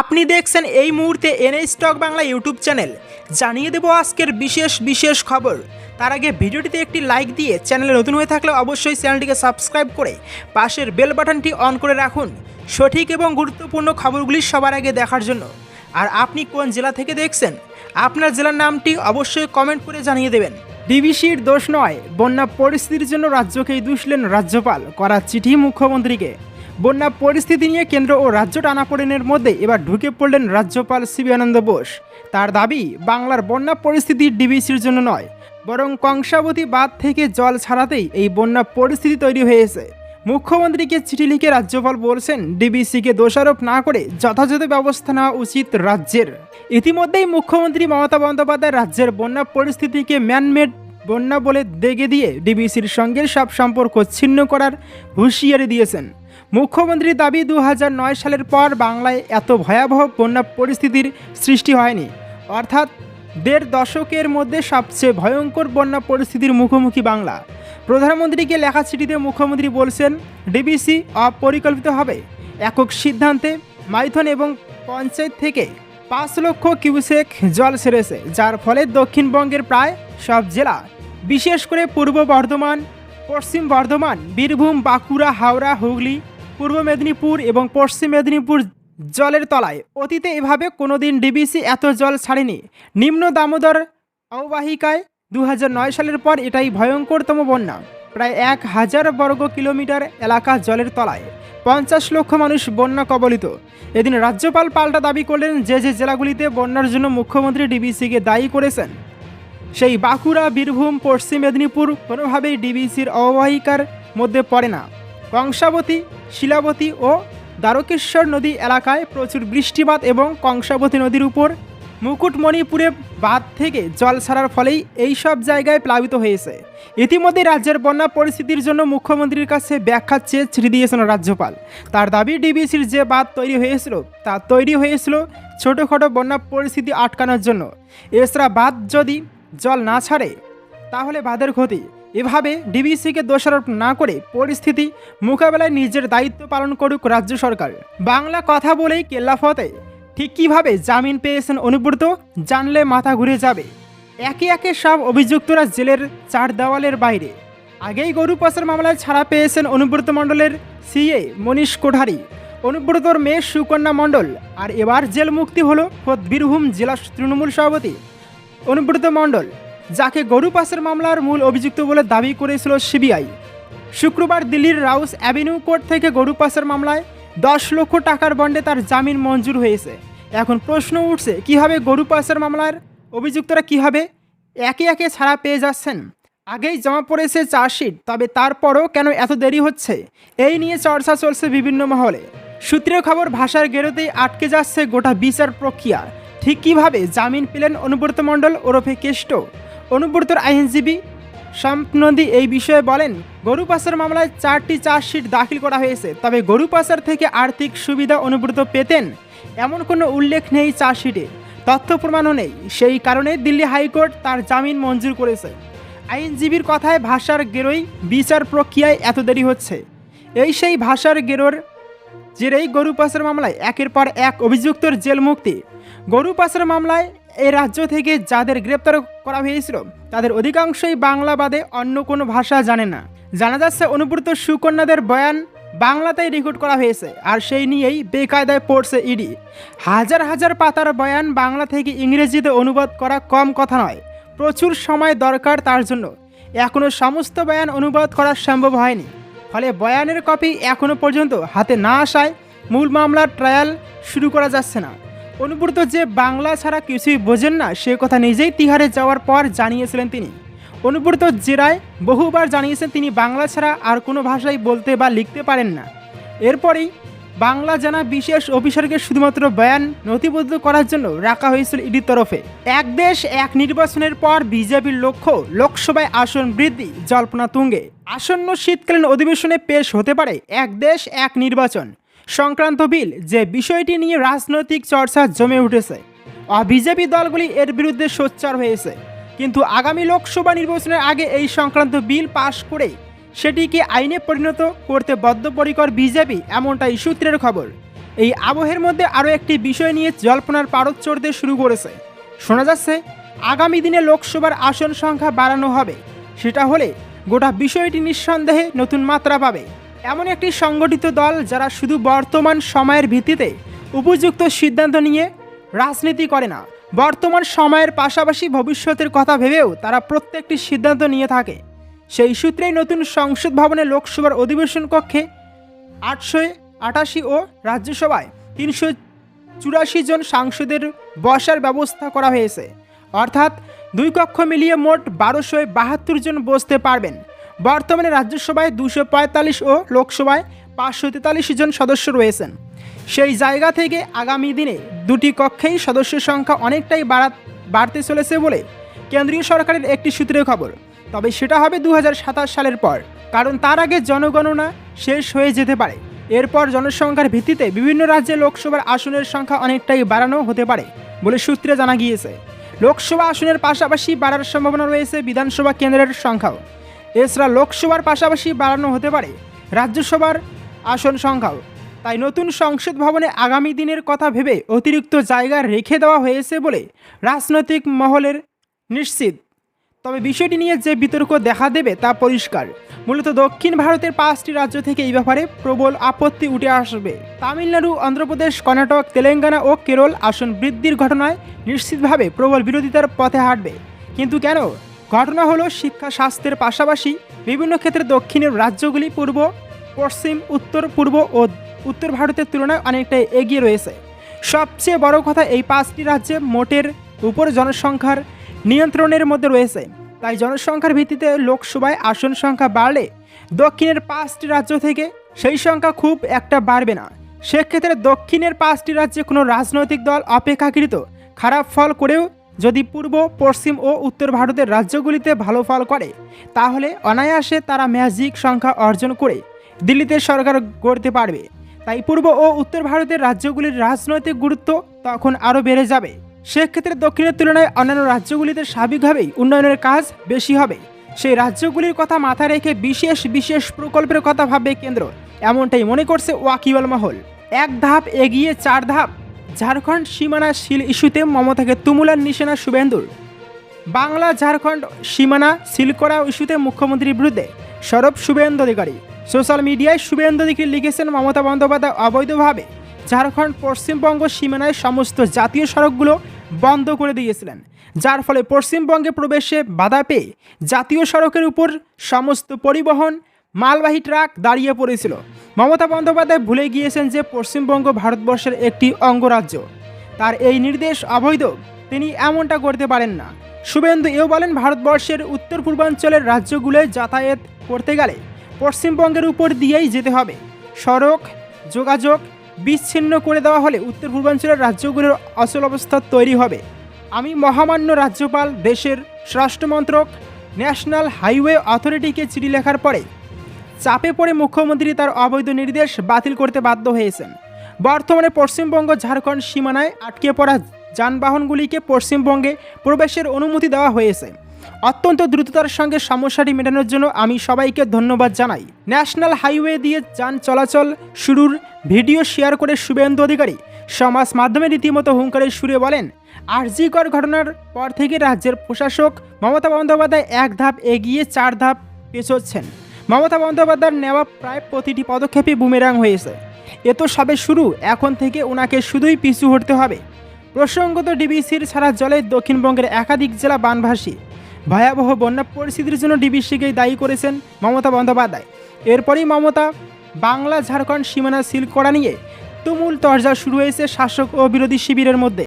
আপনি দেখছেন এই মুহূর্তে NA stock Bangla YouTube channel. জানিয়ে দেব আজকের বিশেষ বিশেষ খবর। তার আগে ভিডিওটিতে একটি লাইক দিয়ে চ্যানেলে নতুন হয়ে থাকলে অবশ্যই চ্যানেলটিকে সাবস্ক্রাইব করে পাশের বেল বাটনটি অন করে রাখুন। সঠিক এবং গুরুত্বপূর্ণ খবরগুলি সবার আগে দেখার জন্য। আর আপনি কোন জেলা থেকে দেখছেন, আপনার জেলার নামটি অবশ্যই কমেন্ট করে জানিয়ে দেবেন। ডিবিসির দোষ নয়, বন্যা পরিস্থিতির জন্য রাজ্যকেই দুষলেন রাজ্যপাল করা চিঠি মুখ্যমন্ত্রীকে। বন্যা পরিস্থিতি নিয়ে কেন্দ্র ও রাজ্য টানাপোড়েনের মধ্যে এবার ঢুকে পড়লেন রাজ্যপাল সিবি আনন্দ বোস। তার দাবি, বাংলার বন্যা পরিস্থিতি ডিবিসির জন্য নয়, বরং কংসাবতী বাঁধ থেকে জল ছাড়াতেই এই বন্যা পরিস্থিতি তৈরি হয়েছে। মুখ্যমন্ত্রীকে চিঠি লিখে রাজ্যপাল বলছেন, ডিবিসিকে দোষারোপ না করে যথাযথ ব্যবস্থা নেওয়া উচিত রাজ্যের। ইতিমধ্যেই মুখ্যমন্ত্রী মমতা বন্দ্যোপাধ্যায় রাজ্যের বন্যা পরিস্থিতিকে ম্যানমেড বন্যা বলে দেগে দিয়ে ডিবিসির সঙ্গে সব সম্পর্ক ছিন্ন করার হুঁশিয়ারি দিয়েছেন। মুখ্যমন্ত্রীর দাবি দু সালের পর বাংলায় এত ভয়াবহ বন্যা পরিস্থিতির সৃষ্টি হয়নি। অর্থাৎ দেড় দশকের মধ্যে সবচেয়ে ভয়ঙ্কর বন্যা পরিস্থিতির মুখোমুখি বাংলা। প্রধানমন্ত্রীকে লেখা চিঠিতে মুখ্যমন্ত্রী বলছেন, ডিবিসি অপরিকল্পিতভাবে একক সিদ্ধান্তে মাইথন এবং পঞ্চায়েত থেকে পাঁচ লক্ষ কিউসেক জল সেরেছে, যার ফলে দক্ষিণবঙ্গের প্রায় সব জেলা, বিশেষ করে পূর্ব বর্ধমান, পশ্চিম বর্ধমান, বীরভূম, বাঁকুড়া, হাওড়া, হুগলি পূর্ব মেদিনীপুর এবং পশ্চিম মেদিনীপুর জলের তলায়। অতীতে এভাবে কোনোদিন ডিবিসি এত জল ছাড়েনি। নিম্ন দামোদর অববাহিকায় দু হাজার নয় সালের পর এটাই ভয়ঙ্করতম বন্যা। প্রায় এক হাজার বর্গ কিলোমিটার এলাকা জলের তলায়। পঞ্চাশ লক্ষ মানুষ বন্যা কবলিত। এদিন রাজ্যপাল পাল্টা দাবি করলেন যে যে জেলাগুলিতে বন্যার জন্য মুখ্যমন্ত্রী ডিবিসিকে দায়ী করেছেন, সেই বাঁকুড়া, বীরভূম, পশ্চিম মেদিনীপুর কোনোভাবেই ডিবিসির অববাহিকার মধ্যে পড়ে না। কংসাবতী, শিলাবতী ও দ্বারকেশ্বর নদী এলাকায় প্রচুর বৃষ্টিপাত এবং কংসাবতী নদীর উপর মুকুটমণিপুরে বাঁধ থেকে জল ছাড়ার ফলেই এই সব জায়গায় প্লাবিত হয়েছে। ইতিমধ্যে রাজ্যের বন্যা পরিস্থিতির জন্য মুখ্যমন্ত্রীর কাছে ব্যাখ্যা চেয়ে চিঠি দিয়েছেন রাজ্যপাল। তার দাবি, ডিবিসির যে বাঁধ তৈরি হয়েছিল, তা তৈরি হয়েছিল ছোটোখাটো বন্যা পরিস্থিতি আটকানোর জন্য। এছাড়া বাঁধ যদি জল না ছাড়ে, তাহলে বাঁধের ক্ষতি। এভাবে ডিবিসিকে দোষারোপ না করে পরিস্থিতি মোকাবেলায় নিজের দায়িত্ব পালন করুক রাজ্য সরকার। বাংলা কথা বলেই কেল্লাফতে ঠিক কীভাবে জামিন পেয়েছেন অনুব্রত, জানলে মাথা ঘুরে যাবে। একে একে সব অভিযুক্তরা জেলের চার দেওয়ালের বাইরে। আগেই গরু পাচার মামলায় ছাড়া পেয়েছেন অনুব্রত মণ্ডলের সিএ মনীষ কোঠারি। অনুব্রতর মেয়ে সুকন্যা মণ্ডল। আর এবার জেল মুক্তি হলো খোদ বীরভূম জেলা তৃণমূল সভাপতি অনুব্রত মণ্ডল। যাকে গরু পাসের মামলার মূল অভিযুক্ত বলে দাবি করেছিল সিবিআই। শুক্রবার দিল্লির রাউস অ্যাভিনিউ কোর্ট থেকে গরু পাসের মামলায় দশ লক্ষ টাকার বন্ডে তার জামিন মঞ্জুর হয়েছে। এখন প্রশ্ন উঠছে, কীভাবে গরু পাসের মামলার অভিযুক্তরা কীভাবে একে একে ছাড়া পেয়ে যাচ্ছেন? আগেই জমা পড়েছে চার্জশিট, তবে তারপরও কেন এত দেরি হচ্ছে? এই নিয়ে চর্চা চলছে বিভিন্ন মহলে। সূত্রের খবর, ভাষার গেরোতেই আটকে যাচ্ছে গোটা বিচার প্রক্রিয়া। ঠিক কীভাবে জামিন পেলেন অনুব্রত মণ্ডল, ওরফে কেষ্ট? অনুব্রতর আইনজীবী সম্পনদী এই বিষয়ে বলেন, গরু পাচার মামলায় চারটি চার্জশিট দাখিল করা হয়েছে, তবে গরু পাচার থেকে আর্থিক সুবিধা অনুব্রত পেতেন এমন কোনো উল্লেখ নেই চার্জশিটে। তথ্য প্রমাণও নেই, সেই কারণে দিল্লি হাইকোর্ট তার জামিন মঞ্জুর করেছে। আইনজীবীর কথায় ভাষার গেরোই বিচার প্রক্রিয়ায় এত দেরি হচ্ছে। এই সেই ভাষার গেরোর জেরেই গরু পাচার মামলায় একের পর এক অভিযুক্তর জেল মুক্তি গরু পাচার মামলায় এই রাজ্য থেকে যাদের গ্রেপ্তার করা হয়েছিল, তাদের অধিকাংশই বাংলা বাদে অন্য কোনো ভাষা জানে না। জানা যাচ্ছে অনুব্রত সুকন্যাদের বয়ান বাংলাতেই রেকর্ড করা হয়েছে, আর সেই নিয়েই বেকায়দায় পড়ছে ইডি। হাজার হাজার পাতার বয়ান বাংলা থেকে ইংরেজিতে অনুবাদ করা কম কথা নয়, প্রচুর সময় দরকার তার জন্য। এখনও সমস্ত বয়ান অনুবাদ করা সম্ভব হয়নি, ফলে বয়ানের কপি এখনও পর্যন্ত হাতে না আসায় মূল মামলার ট্রায়াল শুরু করা যাচ্ছে না। অনুব্রত যে বাংলা ছাড়া কিছুই বোঝেন না, সে কথা নিজেই তিহারে যাওয়ার পর জানিয়েছিলেন তিনি। অনুব্রত জেরায় বহুবার জানিয়েছেন তিনি বাংলা ছাড়া আর কোনো ভাষাই বলতে বা লিখতে পারেন না। এরপরেই বাংলা জানা বিশেষ অফিসারকে শুধুমাত্র বয়ান নথিবদ্ধ করার জন্য রাখা হয়েছিল ইডির তরফে। এক দেশ, এক নির্বাচনের পর বিজেপির লক্ষ্য লোকসভায় আসন বৃদ্ধি, জল্পনা তুঙ্গে। আসন্ন শীতকালীন অধিবেশনে পেশ হতে পারে এক দেশ, এক নির্বাচন। সংক্রান্ত বিল যে বিষয়টি নিয়ে রাজনৈতিক চর্চা জমে উঠেছে বিজেপি দলগুলি এর বিরুদ্ধে সোচ্চার হয়েছে। কিন্তু আগামী লোকসভা নির্বাচনের আগে এই সংক্রান্ত বিল পাশ করে সেটিকে আইনে পরিণত করতে বদ্ধপরিকর বিজেপি এমনটাই সূত্রের খবর। এই আবহের মধ্যে আরও একটি বিষয় নিয়ে জল্পনার পারদ চড়তে শুরু করেছে। শোনা যাচ্ছে, আগামী দিনে লোকসভার আসন সংখ্যা বাড়ানো হবে। সেটা হলে গোটা বিষয়টি নিঃসন্দেহে নতুন মাত্রা পাবে। এমন একটি সংগঠিত দল যারা শুধু বর্তমান সময়ের ভিত্তিতে উপযুক্ত সিদ্ধান্ত নিয়ে রাজনীতি করে না, বর্তমান সময়ের পাশাপাশি ভবিষ্যতের কথা ভেবেও তারা প্রত্যেকটি সিদ্ধান্ত নিয়ে থাকে। সেই সূত্রেই নতুন সংসদ ভবনে লোকসভার অধিবেশন কক্ষে আটশো আটাশি ও রাজ্যসভায় তিনশো চুরাশি জন সাংসদের বসার ব্যবস্থা করা হয়েছে। অর্থাৎ দুই কক্ষ মিলিয়ে মোট বারোশো বাহাত্তর জন বসতে পারবেন। বর্তমানে রাজ্যসভায় দুশো পঁয়তাল্লিশ ও লোকসভায় পাঁচশো তেতাল্লিশ জন সদস্য রয়েছেন। সেই জায়গা থেকে আগামী দিনে দুটি কক্ষেই সদস্যের সংখ্যা অনেকটাই বাড়া বাড়তে চলেছে বলে কেন্দ্রীয় সরকারের একটি সূত্রের খবর। তবে সেটা হবে দু হাজার সাতাশ সালের পর, কারণ তার আগে জনগণনা শেষ হয়ে যেতে পারে। এরপর জনসংখ্যার ভিত্তিতে বিভিন্ন রাজ্যে লোকসভার আসনের সংখ্যা অনেকটাই বাড়ানো হতে পারে বলে সূত্রে জানা গিয়েছে। লোকসভা আসনের পাশাপাশি বাড়ার সম্ভাবনা রয়েছে বিধানসভা কেন্দ্রের সংখ্যাও। এছাড়া লোকসভার পাশাপাশি বাড়ানো হতে পারে রাজ্যসভার আসন সংখ্যাও। তাই নতুন সংসদ ভবনে আগামী দিনের কথা ভেবে অতিরিক্ত জায়গা রেখে দেওয়া হয়েছে বলে রাজনৈতিক মহলের নিশ্চিত। তবে বিষয়টি নিয়ে যে বিতর্ক দেখা দেবে তা পরিষ্কার। মূলত দক্ষিণ ভারতের পাঁচটি রাজ্য থেকে এই ব্যাপারে প্রবল আপত্তি উঠে আসবে। তামিলনাড়ু, অন্ধ্রপ্রদেশ, কর্ণাটক, তেলেঙ্গানা ও কেরল আসন বৃদ্ধির ঘটনায় নিশ্চিতভাবে প্রবল বিরোধিতার পথে হাঁটবে। কিন্তু কেন? ঘটনা হলো শিক্ষা স্বাস্থ্যের পাশাপাশি বিভিন্ন ক্ষেত্রে দক্ষিণের রাজ্যগুলি পূর্ব, পশ্চিম, উত্তর, পূর্ব ও উত্তর ভারতের তুলনায় অনেকটাই এগিয়ে রয়েছে। সবচেয়ে বড় কথা এই পাঁচটি রাজ্যে মোটের উপর জনসংখ্যার নিয়ন্ত্রণের মধ্যে রয়েছে। তাই জনসংখ্যার ভিত্তিতে লোকসভায় আসন সংখ্যা বাড়লে দক্ষিণের পাঁচটি রাজ্য থেকে সেই সংখ্যা খুব একটা বাড়বে না। সেক্ষেত্রে দক্ষিণের পাঁচটি রাজ্যে কোনো রাজনৈতিক দল অপেক্ষাকৃত খারাপ ফল করেও যদি পূর্ব, পশ্চিম ও উত্তর ভারতের রাজ্যগুলিতে ভালো ফল করে, তাহলে অনায়াসে তারা ম্যাজিক সংখ্যা অর্জন করে দিল্লিতে সরকার গড়তে পারবে। তাই পূর্ব ও উত্তর ভারতের রাজ্যগুলির রাজনৈতিক গুরুত্ব তখন আরও বেড়ে যাবে। সেক্ষেত্রে দক্ষিণের তুলনায় অন্যান্য রাজ্যগুলিতে স্বাভাবিকভাবেই উন্নয়নের কাজ বেশি হবে। সেই রাজ্যগুলির কথা মাথায় রেখে বিশেষ বিশেষ প্রকল্পের কথা ভাববে কেন্দ্র, এমনটাই মনে করছে ওয়াকিবল মহল। এক ধাপ এগিয়ে চার ধাপ ঝাড়খণ্ড সীমানা শিল ইস্যুতে মমতাকে তুমুলার নিশানা শুভেন্দুর। বাংলা, ঝাড়খণ্ড সীমানা সিল করা ইস্যুতে মুখ্যমন্ত্রীর বিরুদ্ধে সরব শুভেন্দু অধিকারী। সোশ্যাল মিডিয়ায় শুভেন্দু অধিকারী লিখেছেন, মমতা বন্দ্যোপাধ্যায় অবৈধভাবে ঝাড়খণ্ড পশ্চিমবঙ্গ সীমানায় সমস্ত জাতীয় সড়কগুলো বন্ধ করে দিয়েছিলেন। যার ফলে পশ্চিমবঙ্গে প্রবেশে বাধা পেয়ে জাতীয় সড়কের উপর সমস্ত পরিবহন মালবাহী ট্রাক দাঁড়িয়ে পড়েছিল। মমতা বন্দ্যোপাধ্যায় ভুলে গিয়েছেন যে পশ্চিমবঙ্গ ভারতবর্ষের একটি অঙ্গরাজ্য। তার এই নির্দেশ অবৈধ, তিনি এমনটা করতে পারেন না। শুভেন্দু এও বলেন, ভারতবর্ষের উত্তর পূর্বাঞ্চলের রাজ্যগুলোয় যাতায়াত করতে গেলে পশ্চিমবঙ্গের উপর দিয়েই যেতে হবে। সড়ক, যোগাযোগ বিচ্ছিন্ন করে দেওয়া হলে উত্তর পূর্বাঞ্চলের রাজ্যগুলোর অচল অবস্থা তৈরি হবে। আমি মহামান্য রাজ্যপাল, দেশের স্বরাষ্ট্রমন্ত্রক, ন্যাশনাল হাইওয়ে অথরিটিকে চিঠি লেখার পরে চাপে পড়ে মুখ্যমন্ত্রী তার অবৈধ নির্দেশ বাতিল করতে বাধ্য হয়েছেন। বর্তমানে পশ্চিমবঙ্গ ঝাড়খণ্ড সীমানায় আটকে পড়া যানবাহনগুলিকে পশ্চিমবঙ্গে প্রবেশের অনুমতি দেওয়া হয়েছে। অত্যন্ত দ্রুততার সঙ্গে সমস্যাটি মেটানোর জন্য আমি সবাইকে ধন্যবাদ জানাই। ন্যাশনাল হাইওয়ে দিয়ে যান চলাচল শুরুর ভিডিও শেয়ার করে শুভেন্দু অধিকারী সমাজ মাধ্যমে রীতিমতো হুঙ্কারের সুরে বলেন, আরজিকর ঘটনার পর থেকে রাজ্যের প্রশাসক মমতা বন্দ্যোপাধ্যায় এক ধাপ এগিয়ে চার ধাপ পেছোচ্ছেন। মমতা বন্দ্যোপাধ্যায়ের নেওয়া প্রায় প্রতিটি পদক্ষেপই বুমেরাং হয়েছে। এ তো সবে শুরু, এখন থেকে ওনাকে শুধুই পিছু হটতে হবে। প্রসঙ্গত ডিবিসির ছাড়া জলে দক্ষিণবঙ্গের একাধিক জেলা বানভাসী। ভয়াবহ বন্যা পরিস্থিতির জন্য ডিবিসিকেই দায়ী করেছেন মমতা বন্দ্যোপাধ্যায়। এরপরই মমতা, বাংলা, ঝাড়খণ্ড সীমানা সিল করা নিয়ে তুমুল তরজা শুরু হয়েছে শাসক ও বিরোধী শিবিরের মধ্যে।